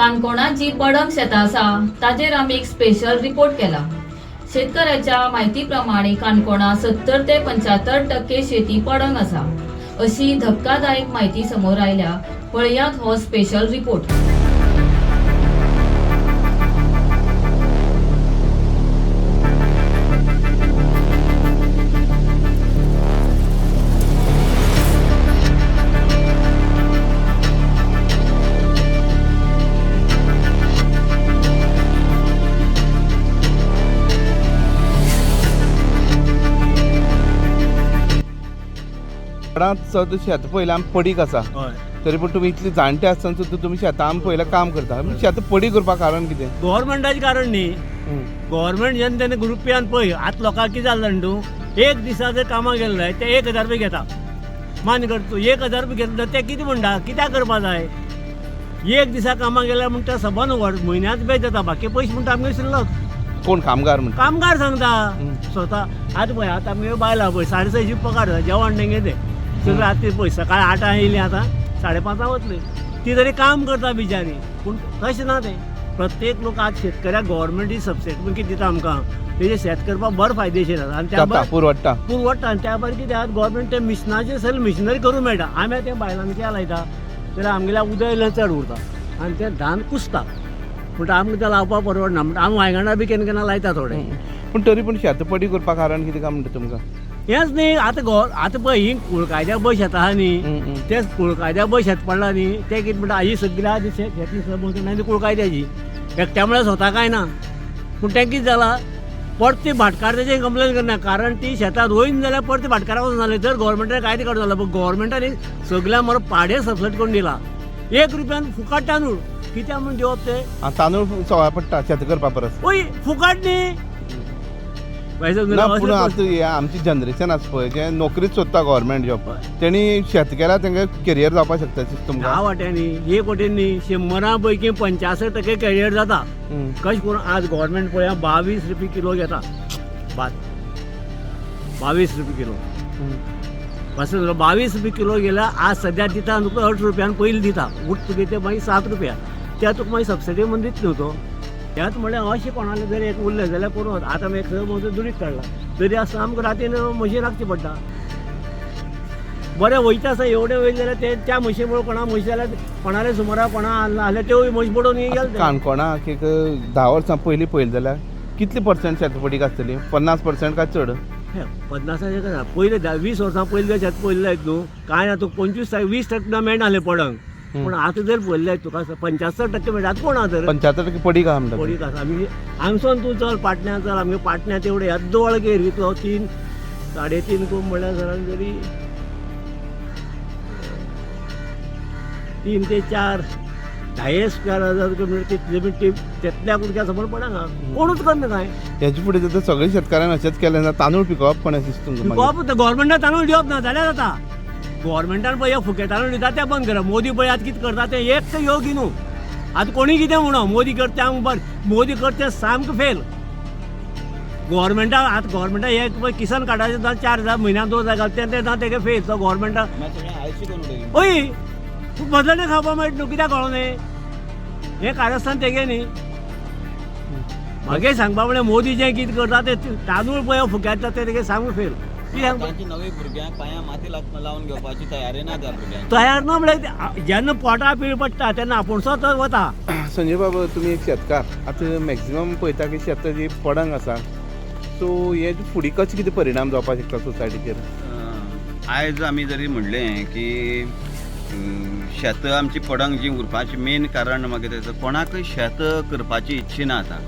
काणकोणात जी पडंग शेतां आसा ताजेर आमी एक स्पेशल रिपोर्ट केला. शेतकऱ्याच्या माहिती प्रमाणे काणकोणा सत्तर ते पंच्याहत्तर टक्के शेती पडंग आसा अशी धक्कादायक माहिती समोर आयल्या पळयात हो स्पेशल रिपोर्ट झाडांत चड शेत पयलें आमी पडीक आसा तरी पूण तुमी इतले जाणटे आसतना सुद्दां तुमी शेतां पयलें काम करता. शेत पडी करपाक कारण कितें? गव्हर्मेंटाचें कारण न्ही. गव्हर्मेंट जेन्ना तेन्ना ग्रुपियान पळय आतां लोकांक कितें जालें तूं एक दिसा जर कामाक गेलो जाय ते एक हजार रुपया घेता. मान कर तूं एक हजार रुपया घेतलो ते कितें म्हणटा कित्याक करपा जाय एक दिसा कामाक गेल्यार म्हणटा सबन व्हड म्हयन्याच बेज जाता बाकी पयशे म्हणटा आमगे शिल्लक कोण? कामगार म्हणटा कामगार सांगता. स्वता. आतां पळय आतां आमगे बायलां पळय साडे सयशी पगार जाता जेवण तेंगे ते सगळें आतां ते पळय सकाळी आठां येयली आतां साडे पांचां वतली ती तरी काम करता बिचारी. पूण तशें ना तें? प्रत्येक लोक आज शेतकऱ्याक गव्हर्मेंट सबसिडी कितें दिता आमकां तेजे शेत करपाक बरो फायदेशीर आसा आनी त्या भायर पुरवडटा पुरवडटा आनी त्या भायर कितें आसा गव्हर्मेंट ते मिशनाचे सगळे मिशनरी करूंक मेळटा आमी त्या बायलांनी कितें लायता? जाल्यार आमगेल्या उदक येयलें चड उरता. आनी तें धान कुसता. म्हणटा आमकां तें लावपाक परवडना म्हणटा आमी वांयगणा बी केन्ना केन्ना लायता थोडे. पूण तरी पूण शेत पडी करपाक कारण कितें काय म्हणटा तुमकां हेंच न्ही आतां गो आतां पळय ही कुळकायद्या बस शेत आहा न्ही हं, हं. ते कुळकायद्या बस शेत पडला न्ही ते कितें म्हणटा ही सगळ्या आदी शेत शेती समज ती कुळकायद्याची. एकट्या म्हळ्यार स्वता काय ना? पूण तें कितें जालां परती भाटकार तेजे कंप्लेन करना कारण ती शेतां रोयन जाल्यार परती भाटकारा वचून जालें जर गव्हर्मेंटान कायदे काडून जालो पूण गव्हर्मेंटानी सगळ्या मरो पाडे सबसिडी करून दिला. एक रुपयान फुकट तांदूळ. कित्याक म्हूण दिवप ते तांदूळ सवाय पडटा शेत करपा परस फुकट न्ही ना पूण आतां हें आमची जनरेशन आसा पळय जे नोकरीच सोदता गव्हर्मेंट जॉब तेणी शेत केल्यार तेंगे करियर जावपाक शकता ह्या तुमकां वाट्यांनी एक वटेनी शंबरा पैकी पंच्यासठ टक्के कॅरियर जाता. कशें करून आज गव्हर्मेंट पळया बावीस रुपये किलो घेता. भात बावीस रुपये किलो. पासून बावीस रुपये किलो गेल्यार आज सध्या दिता तुका अठ रुपयान पयलीं दिता. उठ तुगे ते मागीर सात रुपया. त्या तुका मागीर सबसिडी म्हणून दित न्हू तो त्यात म्हळ्यार अशें कोणालें जर एक उरलें जाल्यार पुरो आतां आमी एक मजूर दुरीत काडला तरी आसतना आमकां रातीन म्हशी राखची पडटा बरें वयता आसा एवढे वयले जाल्यार ते त्या म्हशी मुळे कोणा म्हशी जाल्यार कोणाले सुमारा कोणा आहले त्यो म्हशी पडून गेले. काणकोणाक एक धा वर्सां पयलीं पळयलें जाल्यार कितली पर्संट शेत पडीक आसतली पन्नास पर्संट काय चड पन्नासाचे पयले वीस वर्सां पयले शेत पयले न्हू कांय ना तुका पंचवीस वीस टक्के मेळनासलें पडंग. पूण आतां जर पळयले तुका पंच्यात्तर टक्के मेळटा आतां कोण आहा तर पंच्याहत्तर टक्के पडीक आहा म्हणटा पडीक आसा आमी हांगसून तूं चल पाटण्या चल आमगे पाटण्या तेवढे येद्दोळ घेर तो तीन साडे तीन म्हळ्यार सरान तरी तीन ते चार धा स्क्वेअर हजार किलोमिटर तितले बी ती तितल्या कुडक्या समोर आहा कोणूच करना कांय फुडें जर सगळे शेतकाऱ्यांनी अशेंच केलें तांदूळ पिकोवप कोणें दिसता? तुमकां मागीर? पिकोवप गव्हर्मेंटान तांदूळ दिवप ना जाल्यार जाता गव्हर्मेंटान पळय फुके तांदूळ दिता ते बंद करा. मोदी पळय आतां कितें करता ते? एक ते योगी न्हू आतां कोणी कितें म्हणो? मोदी करता बरें. मोदी करता सामकें फेल. गव्हर्मेंटा आतां गव्हर्मेंटा हे पळय किसान कार्डाचे चार हजार म्हयन्याक दोन हजार घालता ते ना तेगे फेल. तो गव्हर्मेंटा ओय तूं बदलणे खावपा मेळटा न्हू कित्याक कळो न्ही. हे कारस्थान तेगे न्ही. मागे सांगपा म्हळ्यार मोदी जें कितें करता ते तांदूळ पळय फुक्याता ते तेगे सामकें फेल. तांची नवी भुरग्यांक पांयां माती लावन घेवपाची तयारी ना त्या भुरग्यांक तयार ना म्हळ्यार ते- जेन्ना पोटा पीळ पडटा तेन्ना आपुणसो तर वता संजय बाबा तुमी एक शेतकार. आतां मॅक्झिमम पळयता की शेत जी पडंग आसा सो हे फुडें कशें कितें परिणाम जावपाक शकता सोसायटीचेर आयज आमी जरी म्हणलें की शेत आमची पडंग जी उरपाची मेन कारण मागीर तेचं कोणाकय शेत करपाची इच्छा ना आतां.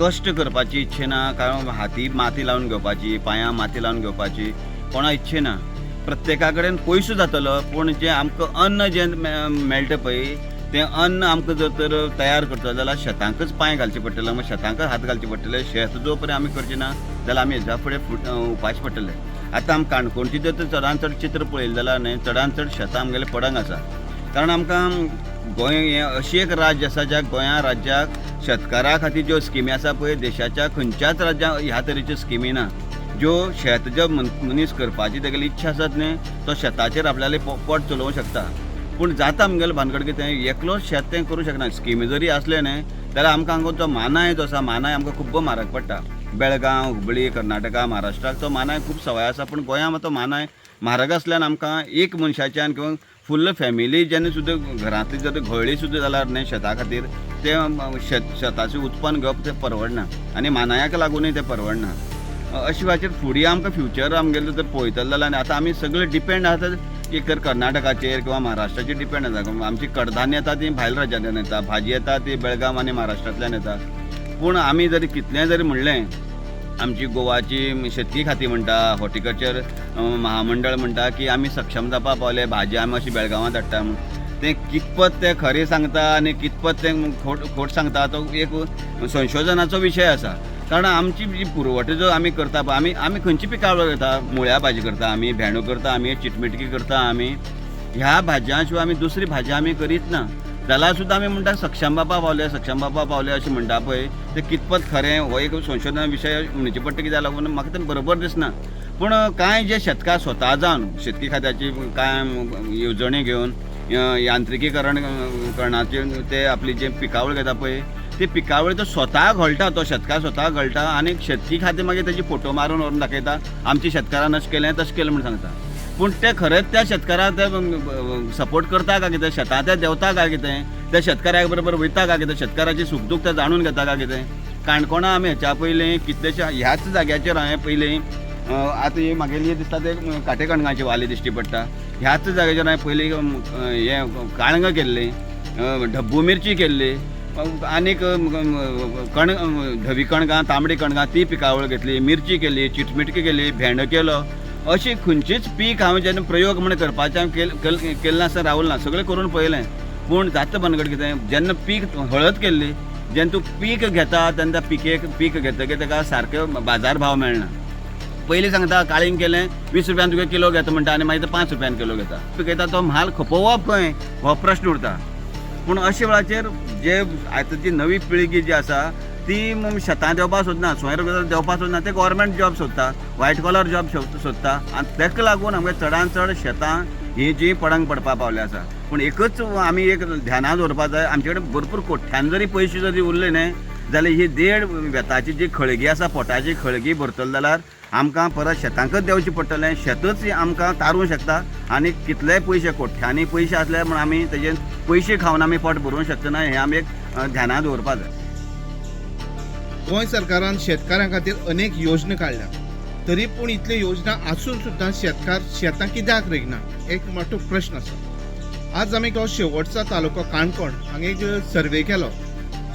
कश्ट करपाची इच्छा ना कारण हाती माती लावन घेवपाची पांयां माती लावन घेवपाची कोणा इच्छा ना. प्रत्येका कडेन पयसो जातलो पूण जें आमकां अन्न जें मेळटा पळय तें अन्न आमकां जर तर तयार करतलो जाल्यार शेतांकच पांय घालचे पडटले मग शेतांकच हात घालचे पडटले शेत जो पर्यंत आमी करचे ना जाल्यार आमी हेज्या फुडें फुट उपाशी पडटले. आतां आमी काणकोणची जर तर चडांत चड चित्र पळयलें जाल्यार न्ही चडांत चड शेतां आमगेलें पडंग आसा. कारण आमकां गोंय हें अशी एक राज्य आसा ज्या गोंया राज्याक शेतकारा खातीर ज्यो स्किमी आसा पळय देशाच्या खंयच्याच राज्यांत ह्या तरेच्यो स्किमी ना. ज्यो शेत जो मन- मनीस करपाची तेगेली इच्छा आसात न्ही तो शेताचेर आपल्याले पोट चलोवंक शकता. पूण जाता आमगेलें भानगड कितें एकलोच शेत तें करूंक शकना. स्किमी जरी असले न्हय जाल्यार आमकां हांगा जो मानाय जो आसा मानाय आमकां खूब म्हारग पडटा. बेळगांव हुबळी कर्नाटका महाराष्ट्राक तो मानाय खूब सवाय आसा पूण गोंयांत तो मानाय म्हारग आसल्यान आमकां एक मनशाच्यान किंवा फुल्ल फॅमिली जेन्ना सुद्दां घरांतली जर घोळी सुद्दां जाल्यार न्ही शेता खातीर तें शेत शेताचें उत्पन्न घेवप तें परवडना आनी मानायाक लागूनय तें परवडना अशे भाशेन फुडें आमकां फ्युचर आमगेलें जर पळयतले जाल्यार आतां आमी सगळे डिपेंड आसात एक तर कर्नाटकाचेर किंवा महाराष्ट्राचेर डिपेंड आसा आमची कडधान्य येता ती भायल राज्यांतल्यान येता भाजी येता ती बेळगांव आनी महाराष्ट्रांतल्यान येता पूण आमी जरी कितलें जरी म्हणलें आमची गोवाची शेतकी खाती म्हणटा हॉर्टिकल्चर महामंडळ म्हणटा की आमी सक्षम जावपा पावले भाजी आमी अशी बेळगांवां धाडटा म्हूण. तें कितपत तें खरें सांगता आनी कितपत तें खोट खोट सांगता तो एक संशोधनाचो विशय आसा. कारण आमची जी पुरवठो जो आमी करता पळय आमी आमी खंयची पिकावळ करता मुळ्या भाजी करता आमी भेंडो करता आमी चिटमिटकी करता आमी ह्या भाज्यां शिवाय आमी दुसरी भाजी आमी करीत ना. त्याला सुद्दां आमी म्हणटा सक्षम बाबा पावले सक्षम बाबा पावले अशें म्हणटा पळय ते कितपत खरें हो एक संशोधन विशय म्हणचे पडटा कित्याक लागून म्हाका तें बरोबर दिसना पूण कांय जे शेतकार स्वता जावन शेतकी खात्याची कांय येवजणी घेवन यांत्रिकीकरण करणाचे ते आपली जे पिकावळ घेता पळय ती पिकावळ तो स्वता घोळटा तो शेतकार स्वता घोळटा आनी शेतकी खातें मागीर तेजी फोटो मारून व्हरून दाखयता आमच्या शेतकारान अशें केलें तशें केलें म्हण सांगता पूण ते खरेंच त्या शेतकाराक ते सपोर्ट करता काय कितें शेतां ते देंवता काय कितें त्या शेतकाऱ्या बरोबर वयता काय कितें शेतकाराची सुख दूख ते जाणून घेता काय कितें काणकोणा आमी हेच्या पयलीं कितलेशे ह्याच जाग्याचेर हांवें पयलीं आतां ही म्हागेली दिसता ते काटे कणगांची वाली दिश्टी पडटा ह्याच जाग्याचेर हांवें पयलीं हें काळंगां केल्लीं ढब्बू मिरची केल्ली आनीक कण धवी कणगां तांबडी कणगां ती पिकावळ घेतली मिरची केली चिटमिटकी केली भेंडो केलो अशी खंयचीच पीक हांवें म्हणजे जेन्ना प्रयोग म्हण करपाचें हांवें केल केल केल्लें आसा रावल ना सगळें करून पळयलें पूण जाता भानगड कितें जेन्ना पीक हळद केल्ली जेन्ना तूं पीक घेता तेन्ना त्या पिकेक पीक घेतकीर ताका सारको बाजार भाव मेळना पयलीं सांगता काळींग केलें वीस रुपयान तुका किलो घेता म्हणटा आनी मागीर तो पांच रुपयान किलो घेता. पिकयता तो म्हाल खपोवप खंय हो प्रश्न उरता. पूण अशे वेळाचेर जे आतांची नवी पिळगी जी आसा ती शेतां देवपा सोदना स्वयर देवपा सोदना ते गोवोरमेंट जॉब सोदता व्हायट कॉलर जॉब सोदता. आनी ताका लागून आमगे चडांत चड शेतां ही जी पडंग पडपा पावले आसा. पूण एकच आमी एक ध्यानांत दवरपा जाय आमचे कडेन भरपूर कोट्यान जरी पयशे जरी उरले न्हय जाल्यार ही देड वेताची जी खळगी आसा पोटाची खळगी भरतली जाल्यार आमकां परत शेतांकच देंवचें पडटलें शेतच आमकां तारूंक शकता. आनी कितलेय पयशे कोट्यांनी पयशे आसले म्हण आमी तेजे पयशे खावन आमी पोट भरूंक शकतना हें आमी एक ध्यानांत दवरपा जाय. गोंय सरकारान शेतकारां खातीर अनेक योजना काडल्या. तरी पूण इतल्यो योजना आसून सुद्दां शेतकार शेतां कित्याक रोयना एक मोठो प्रश्न आसा. आज आमी तो शेवटचो तालुको काणकोण हांगा एक सर्वे केलो.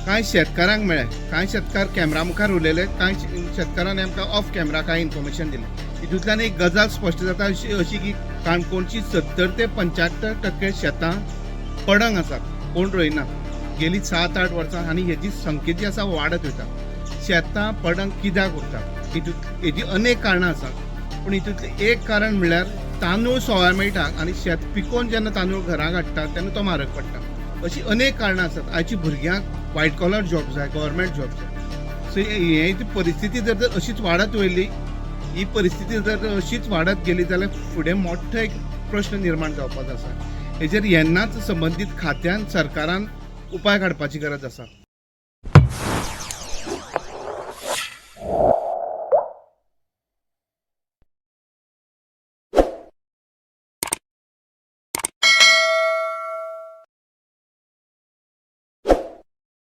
कांय शेतकारांक मेळ्ळे कांय शेतकार कॅमेरा मुखार उलयले कांय शेतकारांनी आमकां ऑफ कॅमेरा कांय इन्फॉर्मेशन दिलें. हितूंतल्यान एक गजाल स्पश्ट जाता अशी अशी की काणकोणची सत्तर ते पंच्यात्तर टक्के शेतां पडंग आसात कोण रोयना गेली सात आठ वर्सां आनी हेची संख्या जी आसा वाडत वता शेतां पडंग कित्याक उरतात? हितूंत हेजी अनेक कारणां आसात. पूण हितूंतलें एक कारण म्हणल्यार तांदूळ सोळा मेळटा आनी शेत पिकोवन जेन्ना तांदूळ घरांत हाडटा तेन्ना तो म्हारग पडटा. अशी अनेक कारणां आसात. आयची भुरग्यांक व्हायट कॉलर जॉब जाय गव्हर्मेंट जॉब जाय. सो हे ती परिस्थिती जर जर अशीच वाडत वयली ही परिस्थिती जर अशीच वाडत गेली जाल्यार फुडें मोठो एक प्रश्न निर्माण जावपाचो आसा. हेजेर येन्नाच संबंदीत खात्यान सरकारान उपाय काडपाची गरज आसा.